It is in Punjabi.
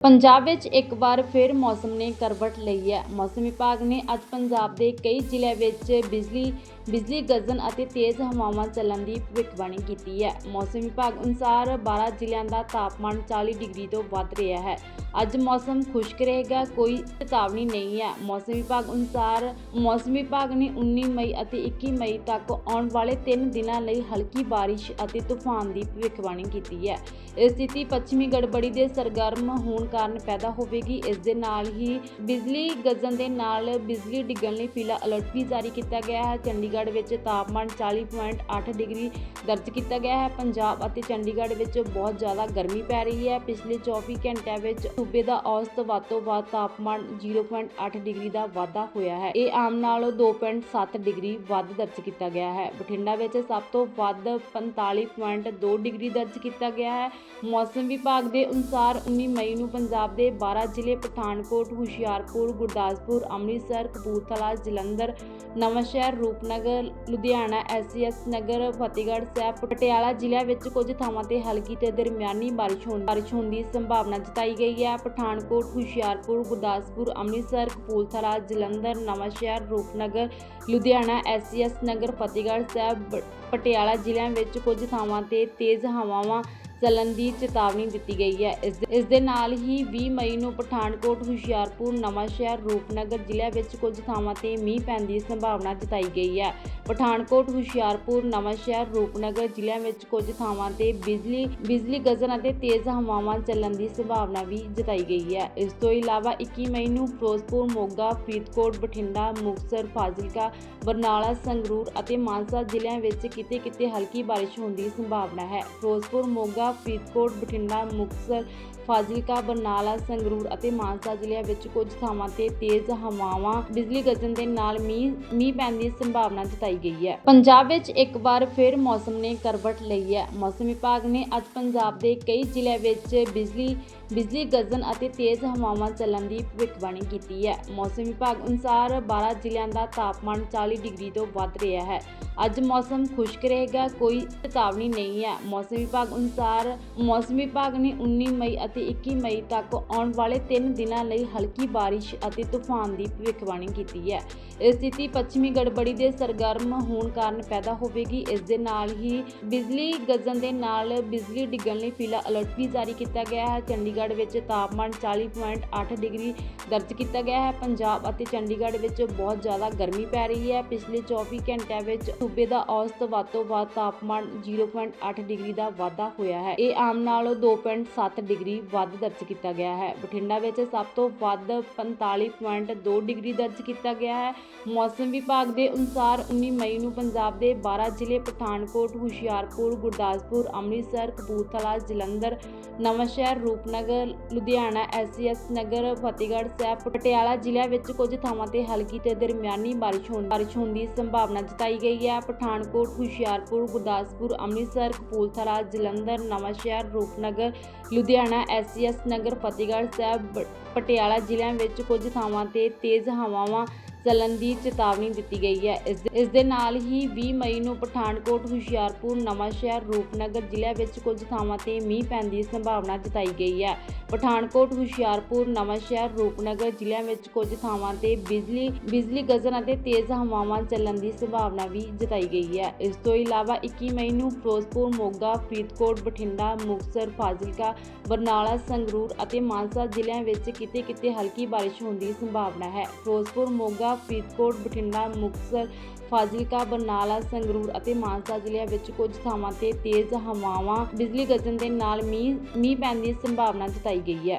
ਪੰਜਾਬ ਵਿੱਚ ਇੱਕ ਵਾਰ ਫਿਰ ਮੌਸਮ ਨੇ ਕਰਵਟ ਲਈ ਹੈ। ਮੌਸਮ ਵਿਭਾਗ ਨੇ ਅੱਜ ਪੰਜਾਬ ਦੇ ਕਈ ਜ਼ਿਲ੍ਹਿਆਂ ਵਿੱਚ ਬਿਜਲੀ ਬਿਜਲੀ, ਗਰਜਨ ਅਤੇ ਤੇਜ਼ ਹਵਾਵਾਂ ਚੱਲਣ ਦੀ ਭਵਿੱਖਬਾਣੀ ਕੀਤੀ ਹੈ। ਮੌਸਮ ਵਿਭਾਗ ਅਨੁਸਾਰ 12 ਜ਼ਿਲ੍ਹਿਆਂ ਦਾ ਤਾਪਮਾਨ 40 ਡਿਗਰੀ ਤੋਂ ਵੱਧ ਰਿਹਾ ਹੈ। ਅੱਜ ਮੌਸਮ ਖੁਸ਼ਕ ਰਹੇਗਾ, ਕੋਈ ਚੇਤਾਵਨੀ ਨਹੀਂ ਹੈ। ਮੌਸਮ ਵਿਭਾਗ ਅਨੁਸਾਰ ਮੌਸਮ ਵਿਭਾਗ ਨੇ 19 ਮਈ ਅਤੇ 21 ਮਈ ਤੱਕ ਆਉਣ ਵਾਲੇ 3 ਦਿਨਾਂ ਲਈ ਹਲਕੀ ਬਾਰਿਸ਼ ਅਤੇ ਤੂਫਾਨ ਦੀ ਭਵਿੱਖਬਾਣੀ ਕੀਤੀ ਹੈ। ਇਹ ਸਥਿਤੀ ਪੱਛਮੀ ਗੜਬੜੀ ਦੇ ਸਰਗਰਮ ਹੋਣ ਕਾਰਨ ਪੈਦਾ ਹੋਵੇਗੀ। ਇਸ ਦੇ ਨਾਲ ਹੀ ਬਿਜਲੀ, ਗਰਜਨ ਦੇ ਨਾਲ ਬਿਜਲੀ ਡਿੱਗਣ ਲਈ ਪੀਲਾ ਅਲਰਟ ਵੀ ਜਾਰੀ ਕੀਤਾ ਗਿਆ ਹੈ। ਚੰਡੀਗੜ੍ਹ ਵਿੱਚ ਤਾਪਮਾਨ 40.8 ਡਿਗਰੀ ਦਰਜ ਕੀਤਾ ਗਿਆ ਹੈ। ਪੰਜਾਬ ਅਤੇ ਚੰਡੀਗੜ੍ਹ ਵਿੱਚ ਬਹੁਤ ਜ਼ਿਆਦਾ ਗਰਮੀ ਪੈ ਰਹੀ ਹੈ। ਪਿਛਲੇ 24 ਘੰਟਿਆਂ ਵਿੱਚ ਸੂਬੇ ਦਾ ਔਸਤ ਵੱਧ ਤੋਂ ਵੱਧ ਤਾਪਮਾਨ 0.8 ਡਿਗਰੀ ਦਾ ਵਾਧਾ ਹੋਇਆ ਹੈ। ਇਹ ਆਮ ਨਾਲੋਂ 2.7 ਡਿਗਰੀ ਵੱਧ ਦਰਜ ਕੀਤਾ ਗਿਆ ਹੈ। ਬਠਿੰਡਾ ਵਿੱਚ ਸਭ ਤੋਂ ਵੱਧ 45.2 ਡਿਗਰੀ ਦਰਜ ਕੀਤਾ ਗਿਆ ਹੈ। ਮੌਸਮ ਵਿਭਾਗ ਦੇ ਅਨੁਸਾਰ 19 ਮਈ ਨੂੰ ਪੰਜਾਬ ਦੇ 12 ਜ਼ਿਲ੍ਹੇ ਪਠਾਨਕੋਟ, ਹੁਸ਼ਿਆਰਪੁਰ, ਗੁਰਦਾਸਪੁਰ, ਅੰਮ੍ਰਿਤਸਰ, ਕਪੂਰਥਲਾ, ਜਲੰਧਰ, ਨਵਾਂਸ਼ਹਿਰ, ਰੂਪਨਗਰ ਲੁਧਿਆਣਾ ਐਸਸੀਐਸ ਨਗਰ, ਫਤਿਹਗੜ੍ਹ ਸਾਹਿਬ, ਪਟਿਆਲਾ ਜ਼ਿਲ੍ਹਿਆਂ ਵਿੱਚ ਕੁਝ ਥਾਵਾਂ ਤੇ ਹਲਕੀ ਤੇ ਦਰਮਿਆਨੀ ਬਾਰਿਸ਼ ਹੋਣ ਬਾਰਿਸ਼ ਹੋਣ ਦੀ ਸੰਭਾਵਨਾ ਜਤਾਈ ਗਈ ਹੈ। ਪਠਾਨਕੋਟ, ਹੁਸ਼ਿਆਰਪੁਰ, ਗੁਰਦਾਸਪੁਰ, ਅੰਮ੍ਰਿਤਸਰ, ਕਪੂਰਥਲਾ, ਜਲੰਧਰ, ਨਵਾਂਸ਼ਹਿਰ, ਰੂਪਨਗਰ, ਲੁਧਿਆਣਾ ਐਸਸੀਐਸ ਨਗਰ, ਫਤਿਹਗੜ੍ਹ ਸਾਹਿਬ, ਬ- ਪਟਿਆਲਾ ਜ਼ਿਲ੍ਹਿਆਂ ਵਿੱਚ ਕੁਝ ਥਾਵਾਂ ਤੇ ਤੇਜ਼ ਹਵਾਵਾਂ ਚੱਲਣ ਦੀ ਚੇਤਾਵਨੀ ਦਿੱਤੀ ਗਈ ਹੈ। ਇਸ ਦੇ- ਇਸ ਦੇ ਨਾਲ ਹੀ 20 ਮਈ ਨੂੰ ਪਠਾਨਕੋਟ, ਹੁਸ਼ਿਆਰਪੁਰ, ਨਵਾਂਸ਼ਹਿਰ, ਰੂਪਨਗਰ ਜ਼ਿਲ੍ਹਿਆਂ ਵਿੱਚ ਕੁਝ ਥਾਵਾਂ ਤੇ ਮੀਂਹ ਪੈਣ ਦੀ ਸੰਭਾਵਨਾ ਜਤਾਈ ਗਈ ਹੈ। ਪਠਾਨਕੋਟ, ਹੁਸ਼ਿਆਰਪੁਰ, ਨਵਾਂਸ਼ਹਿਰ, ਰੂਪਨਗਰ ਜ਼ਿਲ੍ਹਿਆਂ ਵਿੱਚ ਕੁਝ ਥਾਵਾਂ ਤੇ ਬਿਜਲੀ ਬਿਜਲੀ ਗਰਜਨ ਅਤੇ ਤੇਜ਼ ਹਵਾਵਾਂ ਚੱਲਣ ਦੀ ਸੰਭਾਵਨਾ ਵੀ ਜਤਾਈ ਗਈ ਹੈ। ਇਸ ਤੋਂ ਇਲਾਵਾ 21 ਮਈ ਨੂੰ ਫਿਰੋਜ਼ਪੁਰ, ਮੋਗਾ, ਫਰੀਦਕੋਟ, ਬਠਿੰਡਾ, ਮੁਕਤਸਰ, ਫਾਜ਼ਿਲਕਾ, ਬਰਨਾਲਾ, ਸੰਗਰੂਰ ਅਤੇ ਮਾਨਸਾ ਜ਼ਿਲ੍ਹਿਆਂ ਵਿੱਚ ਕਿਤੇ-ਕਿਤੇ ਹਲਕੀ ਬਾਰਿਸ਼ ਹੋਣ ਦੀ ਸੰਭਾਵਨਾ ਹੈ। ਫਿਰੋਜ਼ਪੁਰ, ਮੋਗਾ, ਫਰੀਦਕੋਟ, ਬਠਿੰਡਾ, ਮੁਕਤਸਰ ਫਾਜ਼ਿਲਕਾ, ਬਰਨਾਲਾ, ਸੰਗਰੂਰ ਅਤੇ ਮਾਨਸਾ ਜ਼ਿਲ੍ਹਿਆਂ ਵਿੱਚ ਕੁਝ ਥਾਵਾਂ ਤੇ ਤੇਜ਼ ਹਵਾਵਾਂ, ਬਿਜਲੀ ਗਰਜਨ ਦੇ ਨਾਲ ਮੀਂਹ ਮੀਂਹ ਪੈਣ ਦੀ ਸੰਭਾਵਨਾ ਜਤਾਈ ਗਈ ਹੈ। ਪੰਜਾਬ ਵਿੱਚ ਇੱਕ ਵਾਰ ਫਿਰ ਮੌਸਮ ਨੇ ਕਰਵਟ ਲਈ ਹੈ। ਮੌਸਮ ਵਿਭਾਗ ਨੇ ਅੱਜ ਪੰਜਾਬ ਦੇ ਕਈ ਜ਼ਿਲ੍ਹਿਆਂ ਵਿੱਚ ਬਿਜਲੀ ਬਿਜਲੀ, ਗਰਜਨ ਅਤੇ ਤੇਜ਼ ਹਵਾਵਾਂ ਚੱਲਣ ਦੀ ਭਵਿੱਖਬਾਣੀ ਕੀਤੀ ਹੈ। ਮੌਸਮ ਵਿਭਾਗ ਅਨੁਸਾਰ 12 ਜ਼ਿਲ੍ਹਿਆਂ ਦਾ ਤਾਪਮਾਨ 40 ਡਿਗਰੀ ਤੋਂ ਵੱਧ ਰਿਹਾ ਹੈ। ਅੱਜ ਮੌਸਮ ਖੁਸ਼ਕ ਰਹੇਗਾ, ਕੋਈ ਚੇਤਾਵਨੀ ਨਹੀਂ ਹੈ। ਮੌਸਮ ਵਿਭਾਗ ਅਨੁਸਾਰ ਮੌਸਮ ਵਿਭਾਗ ਨੇ 19 ਮਈ ਅਤੇ 21 ਮਈ ਤੱਕ ਆਉਣ ਵਾਲੇ 3 ਦਿਨਾਂ ਲਈ ਹਲਕੀ ਬਾਰਿਸ਼ ਅਤੇ ਤੂਫਾਨ ਦੀ ਭਵਿੱਖਬਾਣੀ ਕੀਤੀ ਹੈ। ਇਹ ਸਥਿਤੀ ਪੱਛਮੀ ਗੜਬੜੀ ਦੇ ਸਰਗਰਮ ਹੋਣ ਕਾਰਨ ਪੈਦਾ ਹੋਵੇਗੀ। ਇਸ ਦੇ ਨਾਲ ਹੀ ਬਿਜਲੀ, ਗਰਜਨ ਦੇ ਨਾਲ ਬਿਜਲੀ ਡਿੱਗਣ ਲਈ ਪੀਲਾ ਅਲਰਟ ਵੀ ਜਾਰੀ ਕੀਤਾ ਗਿਆ ਹੈ। ਚੰਡੀਗੜ੍ਹ ਵਿੱਚ ਤਾਪਮਾਨ 40.8 ਡਿਗਰੀ ਦਰਜ ਕੀਤਾ ਗਿਆ ਹੈ। ਪੰਜਾਬ ਅਤੇ ਚੰਡੀਗੜ੍ਹ ਵਿੱਚ ਬਹੁਤ ਜ਼ਿਆਦਾ ਗਰਮੀ ਪੈ ਰਹੀ ਹੈ। ਪਿਛਲੇ 24 ਘੰਟਿਆਂ ਵਿੱਚ ਸੂਬੇ ਦਾ ਔਸਤ ਵੱਧ ਤੋਂ ਵੱਧ ਤਾਪਮਾਨ 0.8 ਡਿਗਰੀ ਦਾ ਵਾਧਾ ਹੋਇਆ ਹੈ। ਇਹ ਆਮ ਨਾਲੋਂ 2.7 ਡਿਗਰੀ ਵੱਧ ਦਰਜ ਕੀਤਾ ਗਿਆ ਹੈ। ਬਠਿੰਡਾ ਵਿੱਚ ਸਭ ਤੋਂ ਵੱਧ 45.2 ਡਿਗਰੀ ਦਰਜ ਕੀਤਾ ਗਿਆ ਹੈ। ਮੌਸਮ ਵਿਭਾਗ ਦੇ ਅਨੁਸਾਰ 19 ਮਈ ਨੂੰ ਪੰਜਾਬ ਦੇ 12 ਜ਼ਿਲ੍ਹੇ ਪਠਾਨਕੋਟ, ਹੁਸ਼ਿਆਰਪੁਰ, ਗੁਰਦਾਸਪੁਰ, ਅੰਮ੍ਰਿਤਸਰ, ਕਪੂਰਥਲਾ, ਜਲੰਧਰ, ਨਵਾਂਸ਼ਹਿਰ, ਰੂਪਨਗਰ ਲੁਧਿਆਣਾ ਐਸਸੀਐਸ ਨਗਰ, ਫਤਿਹਗੜ੍ਹ ਸਾਹਿਬ, ਪਟਿਆਲਾ ਜ਼ਿਲ੍ਹਿਆਂ ਵਿੱਚ ਕੁਝ ਥਾਵਾਂ ਤੇ ਹਲਕੀ ਤੇ ਦਰਮਿਆਨੀ ਬਾਰਿਸ਼ ਹੋਣ ਬਾਰਿਸ਼ ਹੋਣ ਦੀ ਸੰਭਾਵਨਾ ਜਤਾਈ ਗਈ ਹੈ। ਪਠਾਨਕੋਟ, ਹੁਸ਼ਿਆਰਪੁਰ, ਗੁਰਦਾਸਪੁਰ, ਅੰਮ੍ਰਿਤਸਰ, ਕਪੂਰਥਲਾ, ਜਲੰਧਰ, ਨਵਾਂਸ਼ਹਿਰ, ਰੂਪਨਗਰ, ਲੁਧਿਆਣਾ ਐਸਸੀਐਸ ਨਗਰ, ਫਤਿਹਗੜ੍ਹ ਸਾਹਿਬ, ਬ- ਪਟਿਆਲਾ ਜ਼ਿਲ੍ਹਿਆਂ ਵਿੱਚ ਕੁਝ ਥਾਵਾਂ ਤੇ ਤੇਜ਼ ਹਵਾਵਾਂ ਚੱਲਣ ਦੀ ਚੇਤਾਵਨੀ ਦਿੱਤੀ ਗਈ ਹੈ। ਇਸ ਦੇ- ਇਸ ਦੇ ਨਾਲ ਹੀ 20 ਮਈ ਨੂੰ ਪਠਾਨਕੋਟ, ਹੁਸ਼ਿਆਰਪੁਰ, ਨਵਾਂਸ਼ਹਿਰ, ਰੂਪਨਗਰ ਜ਼ਿਲ੍ਹਿਆਂ ਵਿੱਚ ਕੁਝ ਥਾਵਾਂ ਤੇ ਮੀਂਹ ਪੈਣ ਦੀ ਸੰਭਾਵਨਾ ਜਤਾਈ ਗਈ ਹੈ। ਪਠਾਨਕੋਟ, ਹੁਸ਼ਿਆਰਪੁਰ, ਨਵਾਂਸ਼ਹਿਰ, ਰੂਪਨਗਰ ਜ਼ਿਲ੍ਹਿਆਂ ਵਿੱਚ ਕੁਝ ਥਾਵਾਂ ਤੇ ਬਿਜਲੀ ਬਿਜਲੀ ਗਰਜਨ ਅਤੇ ਤੇਜ਼ ਹਵਾਵਾਂ ਚੱਲਣ ਦੀ ਸੰਭਾਵਨਾ ਵੀ ਜਤਾਈ ਗਈ ਹੈ। ਇਸ ਤੋਂ ਇਲਾਵਾ 21 ਮਈ ਨੂੰ ਫਿਰੋਜ਼ਪੁਰ, ਮੋਗਾ, ਫਰੀਦਕੋਟ, ਬਠਿੰਡਾ, ਮੁਕਤਸਰ, ਫਾਜ਼ਿਲਕਾ, ਬਰਨਾਲਾ, ਸੰਗਰੂਰ ਅਤੇ ਮਾਨਸਾ ਜ਼ਿਲ੍ਹਿਆਂ ਵਿੱਚ ਕਿਤੇ-ਕਿਤੇ ਹਲਕੀ ਬਾਰਿਸ਼ ਹੋਣ ਦੀ ਸੰਭਾਵਨਾ ਹੈ। ਫਿਰੋਜ਼ਪੁਰ, ਮੋਗਾ ਮੋਗਾ ਫਰੀਦਕੋਟ, ਬਠਿੰਡਾ, ਮੁਕਤਸਰ, ਫਾਜ਼ਿਲਕਾ, ਬਰਨਾਲਾ, ਸੰਗਰੂਰ ਅਤੇ ਮਾਨਸਾ ਜ਼ਿਲ੍ਹਿਆਂ ਵਿੱਚ ਕੁਝ ਥਾਵਾਂ ਤੇ ਤੇਜ਼ ਹਵਾਵਾਂ, ਬਿਜਲੀ ਗਰਜਨ ਦੇ ਨਾਲ ਮੀਂਹ ਮੀਂਹ ਪੈਣ ਦੀ ਸੰਭਾਵਨਾ ਜਤਾਈ ਗਈ ਹੈ।